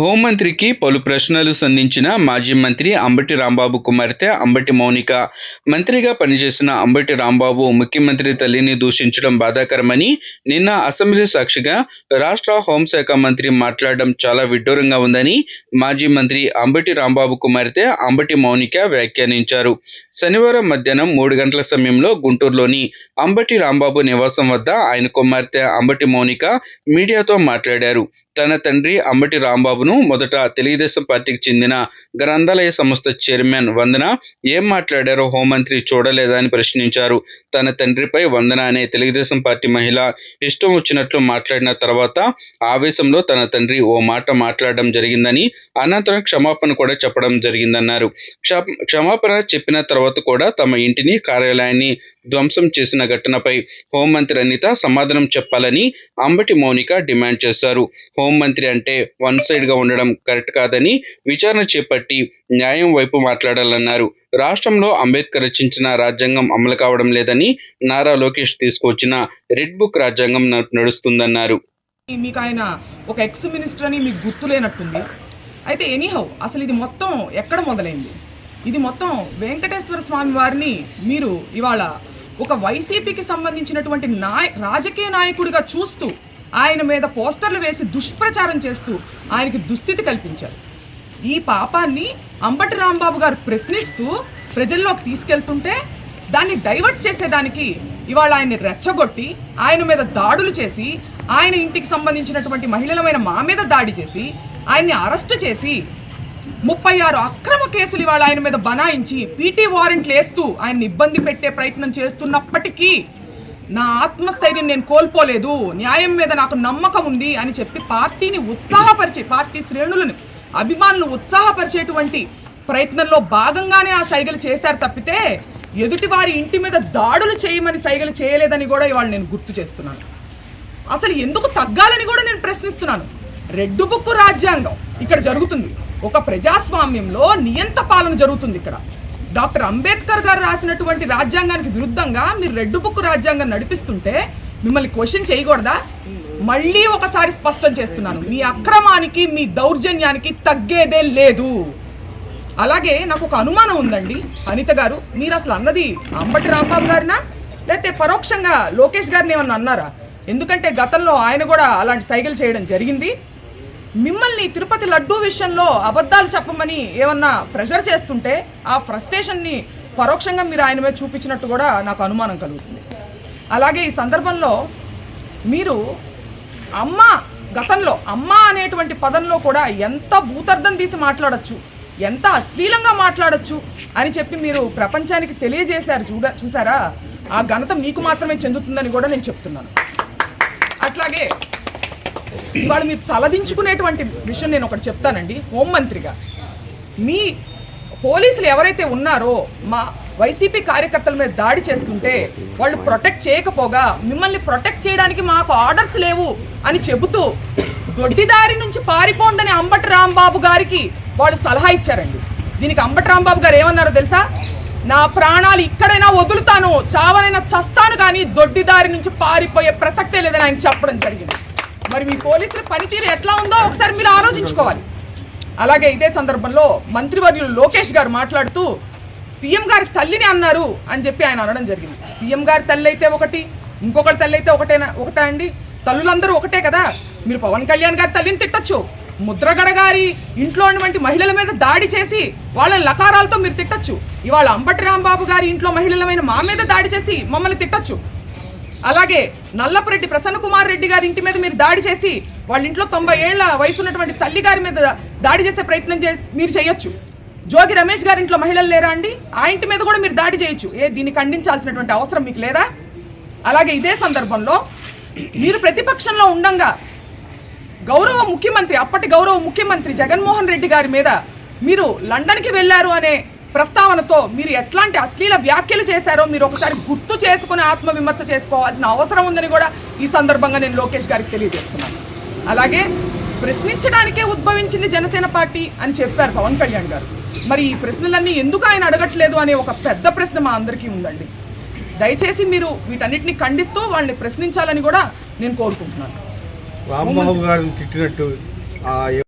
హోంమంత్రికి పలు ప్రశ్నలు సంధించిన మాజీ మంత్రి అంబటి రాంబాబు కుమార్తె అంబటి మౌనిక. మంత్రిగా పనిచేసిన అంబటి రాంబాబు ముఖ్యమంత్రి తల్లిని దూషించడం బాధాకరమని నిన్న అసెంబ్లీ సాక్షిగా రాష్ట్ర హోంశాఖ మంత్రి మాట్లాడడం చాలా విడ్డూరంగా ఉందని మాజీ మంత్రి అంబటి రాంబాబు కుమార్తె అంబటి మౌనిక వ్యాఖ్యానించారు. శనివారం మధ్యాహ్నం మూడు గంటల సమయంలో గుంటూరులోని అంబటి రాంబాబు నివాసం వద్ద ఆయన కుమార్తె అంబటి మౌనిక మీడియాతో మాట్లాడారు. తన తండ్రి అంబటి రాంబాబును మొదట తెలుగుదేశం పార్టీకి చెందిన గ్రంథాలయ సంస్థ చైర్మన్ వందన ఏం మాట్లాడారో హోంమంత్రి చూడలేదా అని ప్రశ్నించారు. తన తండ్రిపై వందన అనే తెలుగుదేశం పార్టీ మహిళ ఇష్టం వచ్చినట్లు మాట్లాడిన తర్వాత ఆవేశంలో తన తండ్రి ఓ మాట మాట్లాడడం జరిగిందని అనంతరం క్షమాపణ కూడా చెప్పడం జరిగిందన్నారు. క్ష క్షమాపణ చెప్పిన తర్వాత కూడా తమ ఇంటిని కార్యాలయాన్ని ధ్వంసం చేసిన ఘటనపై హోంమంత్రి అనిత సమాధానం చెప్పాలని అంబటి మౌనిక డిమాండ్ చేశారు. హోంమంత్రి అంటే వన్ సైడ్గా ఉండడం కరెక్ట్ కాదని విచారణ చేపట్టి న్యాయం వైపు మాట్లాడాలన్నారు. రాష్ట్రంలో అంబేద్కర్ రచించిన రాజ్యాంగం అమలు కావడం లేదని నారా లోకేష్ తీసుకొచ్చిన రెడ్ బుక్ రాజ్యాంగం నడుస్తుందన్నారు. మీకు ఆయన ఒక ఎక్స్ మినిస్టర్ అని మీకు గుర్తులేనట్టుంది అయితే ఎనీహౌ అసలు ఇది మొత్తం ఎక్కడ మొదలైంది? ఇది మొత్తం వెంకటేశ్వర స్వామి వారిని మీరు ఇవాళ ఒక వైసీపీకి సంబంధించినటువంటి నాయ రాజకీయ నాయకుడిగా చూస్తూ ఆయన మీద పోస్టర్లు వేసి దుష్ప్రచారం చేస్తూ ఆయనకి దుస్థితి కల్పించారు. ఈ పాపాన్ని అంబటి రాంబాబు గారు ప్రశ్నిస్తూ ప్రజల్లోకి తీసుకెళ్తుంటే దాన్ని డైవర్ట్ చేసేదానికి ఇవాళ ఆయన్ని రెచ్చగొట్టి ఆయన మీద దాడులు చేసి ఆయన ఇంటికి సంబంధించినటువంటి మహిళలమైన మా మీద దాడి చేసి ఆయన్ని అరెస్టు చేసి ముప్పై ఆరు అక్రమ కేసులు ఇవాళ ఆయన మీద బనాయించి పీటీ వారెంట్లు వేస్తూ ఆయన్ని ఇబ్బంది పెట్టే ప్రయత్నం చేస్తున్నప్పటికీ నా ఆత్మస్థైర్యం నేను కోల్పోలేదు. న్యాయం మీద నాకు నమ్మకం ఉంది అని చెప్పి పార్టీని ఉత్సాహపరిచే పార్టీ శ్రేణులను అభిమానులు ఉత్సాహపరిచేటువంటి ప్రయత్నంలో భాగంగానే ఆ సైగలు చేశారు తప్పితే ఎదుటి వారి ఇంటి మీద దాడులు చేయమని సైగలు చేయలేదని కూడా ఇవాళ నేను గుర్తు చేస్తున్నాను. అసలు ఎందుకు తగ్గాలని కూడా నేను ప్రశ్నిస్తున్నాను. రెడ్డు బుక్కు రాజ్యాంగం ఇక్కడ జరుగుతుంది. ఒక ప్రజాస్వామ్యంలో నియంత పాలన జరుగుతుంది ఇక్కడ. డాక్టర్ అంబేద్కర్ గారు రాసినటువంటి రాజ్యాంగానికి విరుద్ధంగా మీరు రెడ్డు బుక్కు రాజ్యాంగం నడిపిస్తుంటే మిమ్మల్ని క్వశ్చన్ చేయకూడదా? మళ్ళీ ఒకసారి స్పష్టం చేస్తున్నాను. మీ అక్రమానికి మీ దౌర్జన్యానికి తగ్గేదే లేదు. అలాగే నాకు ఒక అనుమానం ఉందండి. అనిత గారు మీరు అసలు అన్నది అంబటి రాంబాబు గారినా? లేకపోతే పరోక్షంగా లోకేష్ గారిని ఏమన్నా అన్నారా? ఎందుకంటే గతంలో ఆయన కూడా అలాంటి సైకిల్ చేయడం జరిగింది. మిమ్మల్ని తిరుపతి లడ్డూ విషయంలో అబద్ధాలు చెప్పమని ఏమన్నా ప్రెషర్ చేస్తుంటే ఆ ఫ్రస్ట్రేషన్ని పరోక్షంగా మీరు ఆయన మీద చూపించినట్టు కూడా నాకు అనుమానం కలుగుతుంది. అలాగే ఈ సందర్భంలో మీరు అమ్మ గతంలో అమ్మ అనేటువంటి పదంలో కూడా ఎంత భూతర్థం తీసి మాట్లాడచ్చు ఎంత అశ్లీలంగా మాట్లాడచ్చు అని చెప్పి మీరు ప్రపంచానికి తెలియజేశారు చూడ చూసారా? ఆ ఘనత మీకు మాత్రమే చెందుతుందని కూడా నేను చెప్తున్నాను. అట్లాగే ఇవాళ మీరు తలదించుకునేటువంటి విషయం నేను ఒకటి చెప్తానండి. హోంమంత్రిగా మీ పోలీసులు ఎవరైతే ఉన్నారో మా వైసీపీ కార్యకర్తల మీద దాడి చేస్తుంటే వాళ్ళు ప్రొటెక్ట్ చేయకపోగా మిమ్మల్ని ప్రొటెక్ట్ చేయడానికి మాకు ఆర్డర్స్ లేవు అని చెబుతూ దొడ్డిదారి నుంచి పారిపోండని అంబటి రాంబాబు గారికి వాళ్ళు సలహా ఇచ్చారండి. దీనికి అంబటి రాంబాబు గారు ఏమన్నారో తెలుసా? నా ప్రాణాలు ఇక్కడైనా వదులుతాను చావనైనా చస్తాను కానీ దొడ్డిదారి నుంచి పారిపోయే ప్రసక్తే లేదని ఆయన చెప్పడం జరిగింది. మరి మీ పోలీసుల పనితీరు ఎట్లా ఉందో ఒకసారి మీరు ఆలోచించుకోవాలి. అలాగే ఇదే సందర్భంలో మంత్రివర్యులు లోకేష్ గారు మాట్లాడుతూ సీఎం గారి తల్లిని అన్నారు అని చెప్పి ఆయన అనడం జరిగింది. సీఎం గారి తల్లి అయితే ఒకటి ఇంకొకటి తల్లి అయితే ఒకటేనా ఒకటా అండి? తల్లులందరూ ఒకటే కదా? మీరు పవన్ కళ్యాణ్ గారి తల్లిని తిట్టొచ్చు. ముద్రగడ గారి ఇంట్లో ఉన్నటువంటి మహిళల మీద దాడి చేసి వాళ్ళని లకారాలతో మీరు తిట్టచ్చు. ఇవాళ అంబటి రాంబాబు గారి ఇంట్లో మహిళలమైన మా మీద దాడి చేసి మమ్మల్ని తిట్టొచ్చు. అలాగే నల్లపరెడ్డి ప్రసన్న కుమార్ రెడ్డి గారి ఇంటి మీద మీరు దాడి చేసి వాళ్ళ ఇంట్లో తొంభై ఏళ్ళ వయసు ఉన్నటువంటి తల్లి గారి మీద దాడి చేసే ప్రయత్నం చే మీరు చేయొచ్చు. జోగి రమేష్ గారి ఇంట్లో మహిళలు లేరా అండి? ఆ ఇంటి మీద కూడా మీరు దాడి చేయొచ్చు. ఏ దీన్ని ఖండించాల్సినటువంటి అవసరం మీకు లేదా? అలాగే ఇదే సందర్భంలో మీరు ప్రతిపక్షంలో ఉండంగా గౌరవ ముఖ్యమంత్రి అప్పటి గౌరవ ముఖ్యమంత్రి జగన్మోహన్ రెడ్డి గారి మీద మీరు లండన్కి వెళ్ళారు అనే ప్రస్తావనతో మీరు ఎట్లాంటి అశ్లీల వ్యాఖ్యలు చేశారో మీరు ఒకసారి గుర్తు చేసుకుని ఆత్మవిమర్శ చేసుకోవాల్సిన అవసరం ఉందని కూడా ఈ సందర్భంగా నేను లోకేష్ గారికి తెలియజేస్తున్నాను. అలాగే ప్రశ్నించడానికే ఉద్భవించింది జనసేన పార్టీ అని చెప్పారు పవన్ కళ్యాణ్ గారు. మరి ఈ ప్రశ్నలన్నీ ఎందుకు ఆయన అడగట్లేదు అనే ఒక పెద్ద ప్రశ్న మా అందరికీ ఉందండి. దయచేసి మీరు వీటన్నిటిని ఖండిస్తూ వాళ్ళని ప్రశ్నించాలని కూడా నేను కోరుకుంటున్నాను. రాంబాబు గారిని తిట్టినట్టు